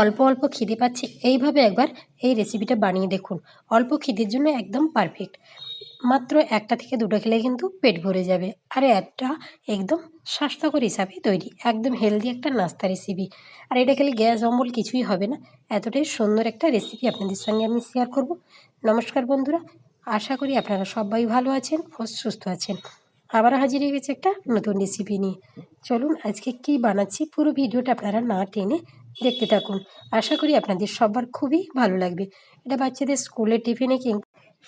অল্প অল্প খিদে পাচ্ছে, এইভাবে একবার এই রেসিপিটা বানিয়ে দেখুন। অল্প খিদের জন্য একদম পারফেক্ট মাত্র একটা থেকে দুটো খেলে কিন্তু পেট ভরে যাবে। আর একটা একদম স্বাস্থ্যকর হিসাবে তৈরি, একদম হেলদি একটা নাস্তা রেসিপি আর এটা খেলে গ্যাস, অম্বল কিছুই হবে না। এতটাই সুন্দর একটা রেসিপি আপনাদের সঙ্গে আমি শেয়ার করব। নমস্কার বন্ধুরা, আশা করি আপনারা সবাই ভালো আছেন ও সুস্থ আছেন। আবার হাজির হয়ে গেছে একটা নতুন রেসিপি নিয়ে। চলুন আজকে কী বানাচ্ছি, পুরো ভিডিওটা আপনারা না টেনে দেখতে থাকুন। আশা করি আপনাদের সবার খুবই ভালো লাগবে। এটা বাচ্চাদের স্কুলের টিফিনে কি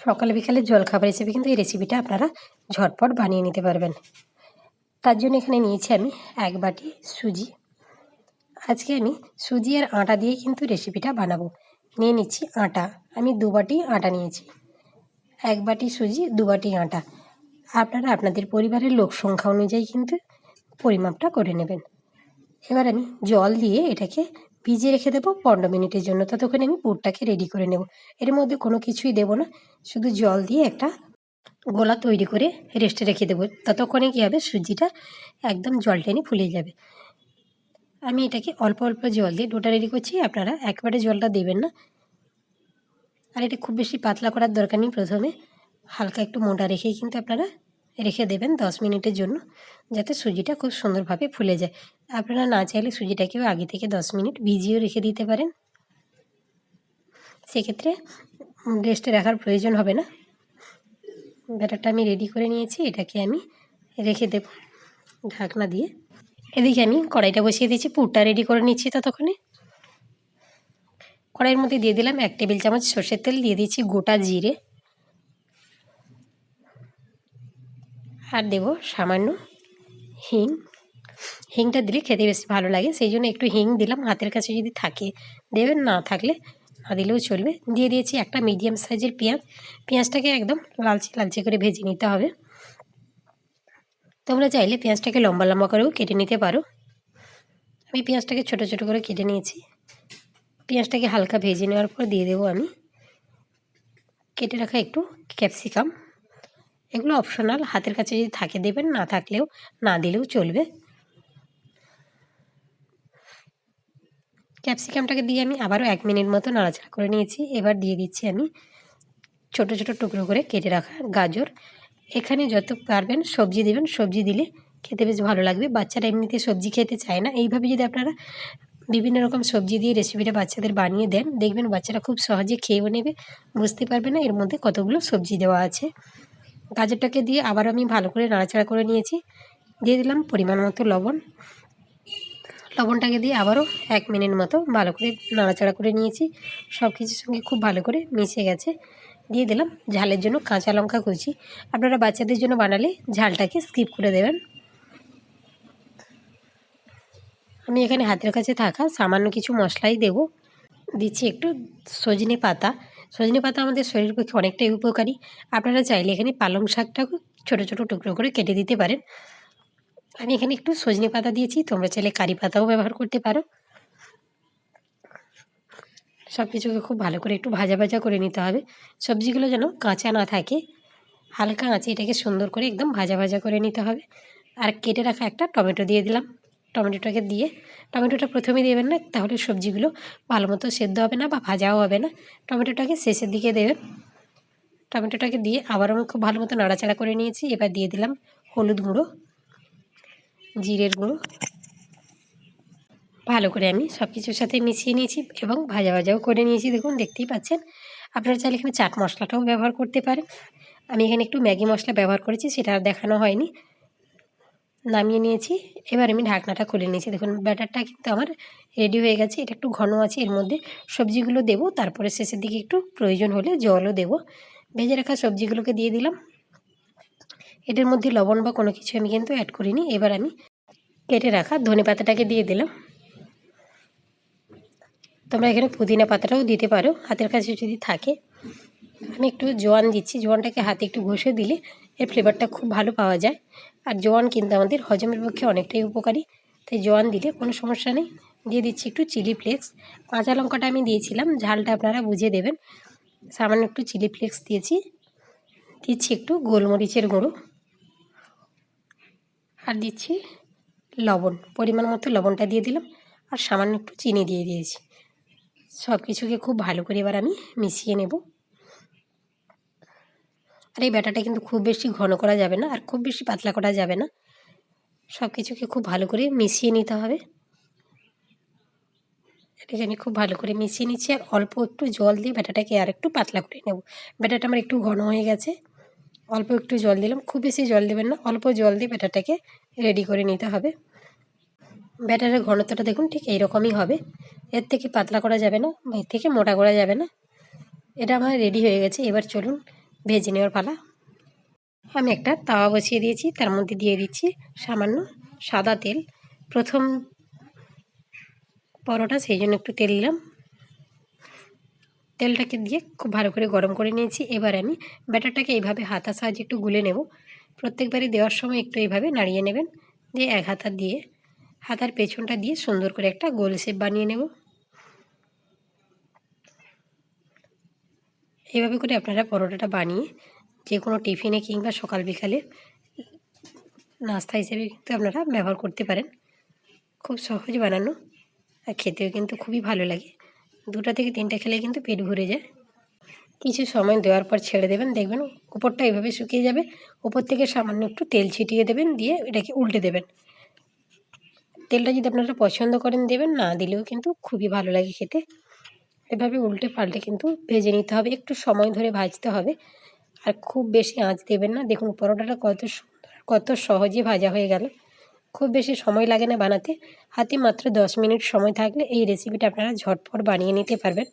সকালে বিকালে জলখাবার হিসেবে কিন্তু এই রেসিপিটা আপনারা ঝটপট বানিয়ে নিতে পারবেন। তার জন্য এখানে নিয়েছি আমি এক বাটি সুজি। আজকে আমি সুজি আর আটা দিয়ে কিন্তু রেসিপিটা বানাবো। নিয়ে নিচ্ছি আটা। আমি দু বাটি আটা নিয়েছি। এক বাটি সুজি, দু বাটি আটা। আপনারা আপনাদের পরিবারের লোক সংখ্যা অনুযায়ী কিন্তু পরিমাপটা করে নেবেন। এবার আমি জল দিয়ে এটাকে ভিজিয়ে রেখে দেবো পনেরো মিনিটের জন্য। ততক্ষণে আমি পুরটাকে রেডি করে নেব। এর মধ্যে কোনো কিছুই দেবো না, শুধু জল দিয়ে একটা গোলা তৈরি করে রেস্টে রেখে দেবো। ততক্ষণে কী হবে সুজিটা একদম জল টেনে ফুলে যাবে। আমি এটাকে অল্প অল্প জল দিয়ে ডোটা রেডি করছি, আপনারা একবারে জলটা দেবেন না। আর এটা খুব বেশি পাতলা করার দরকার নেই, প্রথমে হালকা একটু মোটা রেখেই কিন্তু আপনারা রেখে দেবেন দশ মিনিটের জন্য, যাতে সুজিটা খুব সুন্দরভাবে ফুলে যায়। আপনারা না চাইলে সুজিটাকেও আগে থেকে দশ মিনিট ভিজিয়েও রেখে দিতে পারেন। সেক্ষেত্রে রেস্টে রাখার প্রয়োজন হবে না। ব্যাটারটা আমি রেডি করে নিয়েছি, এটাকে আমি রেখে দেব ঢাকনা দিয়ে। এদিকে আমি কড়াইটা বসিয়ে দিয়েছি, পুরটা রেডি করে নিচ্ছি ততক্ষণে। কড়াইয়ের মধ্যে দিয়ে দিলাম এক টেবিল চামচ সর্ষের তেল, দিয়ে দিচ্ছি গোটা জিরে। আর দেব সামান্য, হিং। হিংটা দিলে খেতে বেশি ভালো লাগে, সেই জন্য একটু হিং দিলাম, হাতের কাছে যদি থাকে। দেবেন, না থাকলে না দিলেও চলবে। দিয়ে দিয়েছি একটা মিডিয়াম সাইজের পেঁয়াজ। পেঁয়াজটাকে একদম লালচে লালচে করে ভেজে নিতে হবে। তোমরা চাইলে পেঁয়াজটাকে লম্বা লম্বা করেও কেটে নিতে পারো। আমি পেঁয়াজটাকে ছোট ছোট করে কেটে নিয়েছি। পেঁয়াজটাকে হালকা ভেজে নেওয়ার পর দিয়ে দেবো আমি। কেটে রাখা একটু ক্যাপসিকাম এগুলো অপশনাল হাতের কাছে যদি থাকে দেবেন, না থাকলেও, না দিলেও চলবে। ক্যাপসিকামটাকে দিয়ে আমি আবারও এক মিনিট মতো নাড়াচাড়া করে নিয়েছি। এবার দিয়ে দিচ্ছি আমি ছোট ছোট টুকরো করে কেটে রাখা গাজর। এখানে যত পারবেন সবজি দেবেন। সবজি দিলে খেতে বেশ ভালো লাগবে। বাচ্চারা এমনিতে সবজি খেতে চায় না। এইভাবে যদি আপনারা বিভিন্ন রকম সবজি দিয়ে রেসিপিটা বাচ্চাদের বানিয়ে দেন, দেখবেন বাচ্চারা খুব সহজে খেয়েও নেবে, বুঝতে পারবে না এর মধ্যে কতগুলো সবজি দেওয়া আছে। গাজরটাকে দিয়ে আবার আমি ভালো করে নাড়াচাড়া করে নিয়েছি। দিয়ে দিলাম পরিমাণ মতো লবণ। লবণটাকে দিয়ে আবারও এক মিনিট মতো ভালো করে নাড়াচাড়া করে নিয়েছি। সব কিছুর সঙ্গে খুব ভালো করে মিশে গেছে। দিয়ে দিলাম ঝালের জন্য কাঁচা লঙ্কা কুচি। আপনারা বাচ্চাদের জন্য বানালে ঝালটাকে স্কিপ করে দেবেন। আমি এখানে হাতের কাছে থাকা সামান্য কিছু মশলাই দেব। দিচ্ছি একটু সজনে পাতা। সজনে পাতা আমাদের শরীরের পক্ষে অনেকটাই উপকারী। আপনারা চাইলে এখানে পালং শাকটাকে ছোটো ছোটো টুকরো করে কেটে দিতে পারেন। আমি এখানে একটু সজনে পাতা দিয়েছি, তোমরা চাইলে কারি পাতাও ব্যবহার করতে পারো। সব কিছুকে খুব ভালো করে একটু ভাজা ভাজা করে নিতে হবে। সবজিগুলো যেন কাঁচা না থাকে, হালকা আঁচে এটাকে সুন্দর করে একদম ভাজা ভাজা করে নিতে হবে। আর কেটে রাখা একটা টমেটো দিয়ে দিলাম। টমেটোটাকে দিয়ে, টমেটোটা প্রথমে দেবেন না, তাহলে সবজিগুলো ভালো মতো সেদ্ধ হবে না বা ভাজাও হবে না। টমেটোটাকে শেষের দিকে দেবেন। টমেটোটাকে দিয়ে আবার আমি খুব ভালো মতো নাড়াচাড়া করে নিয়েছি। এবার দিয়ে দিলাম হলুদ গুঁড়ো, জিরের গুঁড়ো। ভালো করে আমি সব কিছুর সাথে মিশিয়ে নিয়েছি এবং ভাজা ভাজাও করে নিয়েছি। দেখুন, দেখতেই পাচ্ছেন। আপনারা চাইলে এখানে চাট মশলাটাও ব্যবহার করতে পারেন। আমি এখানে একটু ম্যাগি মশলা ব্যবহার করেছি, সেটা আর দেখানো হয়নি। নামিয়ে নিয়েছি। এবার আমি ঢাকনাটা খুলে নিয়েছি। দেখুন, ব্যাটারটা কিন্তু আমার রেডি হয়ে গেছে। এটা একটু ঘন আছে, এর মধ্যে সবজিগুলো দেবো। তারপরে শেষের দিকে একটু প্রয়োজন হলে জলও দেব। ভেজে রাখা সবজিগুলোকে দিয়ে দিলাম। এটার মধ্যে লবণ বা কোনো কিছু আমি কিন্তু অ্যাড করিনি। এবার আমি কেটে রাখা ধনে পাতাটাকে দিয়ে দিলাম। তোমরা এখানে পুদিনা পাতাটাও দিতে পারো, হাতের কাছে যদি থাকে। আমি একটু জোয়ান দিচ্ছি। জোয়ানটাকে হাতে একটু ঘষে দিলে এর ফ্লেভারটা খুব ভালো পাওয়া যায়। আর জোয়ান কিন্তু আমাদের হজমের পক্ষে অনেকটাই উপকারী। তাই জোয়ান দিলে কোনো সমস্যা নেই। দিয়ে দিচ্ছি একটু চিলি ফ্লেক্স। কাঁচা লঙ্কাটা আমি দিয়েছিলাম, ঝালটা আপনারা বুঝে দেবেন। সামান্য একটু চিলি ফ্লেক্স দিয়েছি। দিচ্ছি একটু গোলমরিচের গুঁড়ো। আর দিচ্ছি লবণ, পরিমাণ মতো লবণটা দিয়ে দিলাম। আর সামান্য একটু চিনি দিয়ে দিয়েছি। সব কিছুকে খুব ভালো করে এবার আমি মিশিয়ে নেব। আর এই ব্যাটাটা কিন্তু খুব বেশি ঘন করা যাবে না আর খুব বেশি পাতলা করা যাবে না। সব কিছুকে খুব ভালো করে মিশিয়ে নিতে হবে। এটাকে আমি খুব ভালো করে মিশিয়ে নিচ্ছি আর অল্প একটু জল দিয়ে ব্যাটাটাকে আর একটু পাতলা করে নেব। ব্যাটাটা আমার একটু ঘন হয়ে গেছে। অল্প একটু জল দিলাম, খুব বেশি জল দেবেন না, অল্প জল দিয়ে ব্যাটাটাকে রেডি করে নিতে হবে। ব্যাটারের ঘনত্বটা দেখুন ঠিক এইরকমই হবে। এর থেকে পাতলা করা যাবে না, এর থেকে মোটা করা যাবে না। এটা আমার রেডি হয়ে গেছে। এবার চলুন ভেজে নেওয়ার পালা। আমি একটা তাওয়া বসিয়ে দিয়েছি, তার মধ্যে দিয়ে দিচ্ছি সামান্য সাদা তেল। প্রথম পরোটা, সেই জন্য একটু তেল দিলাম। তেলটাকে দিয়ে খুব ভালো করে গরম করে নিয়েছি। এবার আমি ব্যাটারটাকে এইভাবে হাতার সাহায্যে একটু গুলে নেব। প্রত্যেকবারই দেওয়ার সময় একটু এইভাবে নাড়িয়ে নেবেন। দিয়ে এক হাতা দিয়ে, হাতার পেছনটা দিয়ে সুন্দর করে একটা গোল শেপ বানিয়ে নেব। এইভাবে করে আপনারা পরোটাটা বানিয়ে যে কোনো টিফিনে কিংবা সকাল বিকালে নাস্তা হিসেবে কিন্তু আপনারা ব্যবহার করতে পারেন। খুব সহজ বানানো আর খেতেও কিন্তু খুবই ভালো লাগে। দুটা থেকে তিনটা খেলে কিন্তু পেট ভরে যায়। কিছু সময় দেওয়ার পর ছেড়ে দেবেন, দেখবেন উপরটা এইভাবে শুকিয়ে যাবে। উপর থেকে সামান্য একটু তেল ছিটিয়ে দেবেন, দিয়ে এটাকে উল্টে দেবেন। তেলটা যদি আপনারা পছন্দ করেন দেবেন, না দিলেও কিন্তু খুবই ভালো লাগে খেতে। এভাবে উল্টে পাল্টে কিন্তু ভেজে নিতে হবে। একটু সময় ধরে ভাজতে হবে। আর খুব বেশি আঁচ দেবেন না। দেখুন, পরোটাটা কত সুন্দর, কত সহজে ভাজা হয়ে গেল। খুব বেশি সময় লাগে না বানাতে। হাতে মাত্র দশ মিনিট সময় থাকলে এই রেসিপিটা আপনারা ঝটপট বানিয়ে নিতে পারবেন।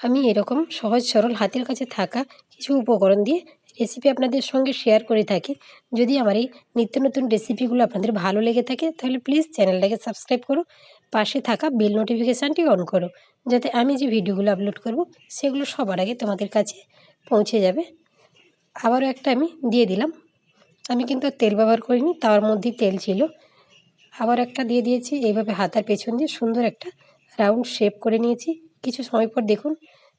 আমি এরকম সহজ সরল হাতের কাছে থাকা কিছু উপকরণ দিয়ে রেসিপি আপনাদের সঙ্গে শেয়ার করে থাকি। যদি আমার এই নিত্য নতুন রেসিপিগুলো আপনাদের ভালো লেগে থাকে, তাহলে প্লিজ চ্যানেলটাকে সাবস্ক্রাইব করো পাশে থাকা বেল নোটিফিকেশানটি অন করো, যাতে আমি যে ভিডিওগুলো আপলোড করব, সেগুলো সবার আগে তোমাদের কাছে পৌঁছে যাবে। আবারও একটা আমি দিয়ে দিলাম। আমি কিন্তু তেল ব্যবহার করিনি, তার মধ্যেই তেল ছিল। আবার একটা দিয়ে দিয়েছি, এইভাবে হাতার পেছন দিয়ে সুন্দর একটা রাউন্ড শেপ করে নিয়েছি। কিছু সময় পর দেখুন,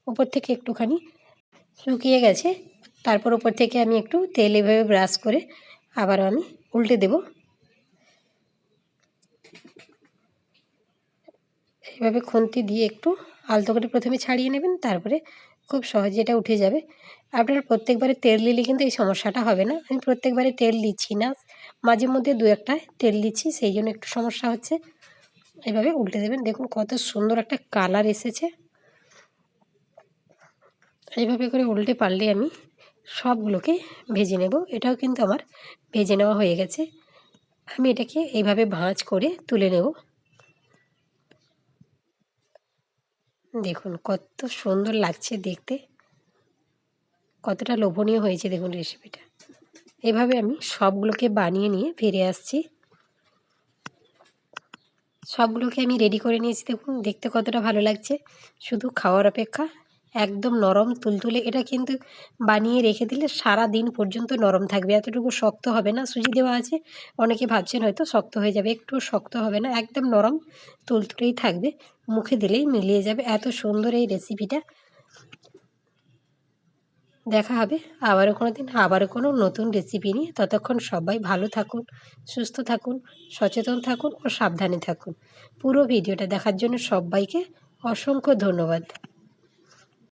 উপর থেকে একটুখানি শুকিয়ে গেছে। তারপর উপর থেকে আমি একটু তেল এভাবে ব্রাশ করে আবার আমি উল্টে দেব। এইভাবে খুন্তি দিয়ে একটু আলতো করে প্রথমে ছাড়িয়ে নেবেন, তারপরে খুব সহজে এটা উঠে যাবে। আপনারা প্রত্যেকবারে তেল দিলে কিন্তু এই সমস্যাটা হবে না। আমি প্রত্যেকবারে তেল দিচ্ছি না, মাঝে মধ্যে দু একটা তেল দিচ্ছি, সেই জন্য একটু সমস্যা হচ্ছে। এভাবে উল্টে দেবেন। দেখুন কত সুন্দর একটা কালার এসেছে। এইভাবে করে উল্টে পারলে আমি সবগুলোকে ভেজে নেব। এটাও কিন্তু আমার ভেজে নেওয়া হয়ে গেছে। আমি এটাকে এইভাবে ভাঁজ করে তুলে নেব। দেখুন, কত সুন্দর লাগছে দেখতে। কতটা লোভনীয় হয়েছে দেখুন রেসিপিটা এভাবে আমি সবগুলোকে বানিয়ে নিয়ে ফিরে আসছি। সবগুলোকে আমি রেডি করে নিয়েছি দেখুন, দেখতে কতটা ভালো লাগছে। শুধু খাওয়ার অপেক্ষা। একদম নরম তুলতুলে এটা কিন্তু বানিয়ে রেখে দিলে সারা দিন পর্যন্ত নরম থাকবে। এতটুকু শক্ত হবে না, সুজি দেওয়া আছে। অনেকে ভাবছেন হয়তো শক্ত হয়ে যাবে একটু শক্ত হবে না, একদম নরম তুলতুলেই থাকবে, মুখে দিলেই মিলিয়ে যাবে। এত সুন্দর এই রেসিপিটা দেখা হবে আবারও কোনো দিন আবারও কোনো নতুন রেসিপি নিয়ে। ততক্ষণ সবাই ভালো থাকুন, সুস্থ থাকুন, সচেতন থাকুন ও সাবধানে থাকুন। পুরো ভিডিওটা দেখার জন্য সবাইকে অসংখ্য ধন্যবাদ।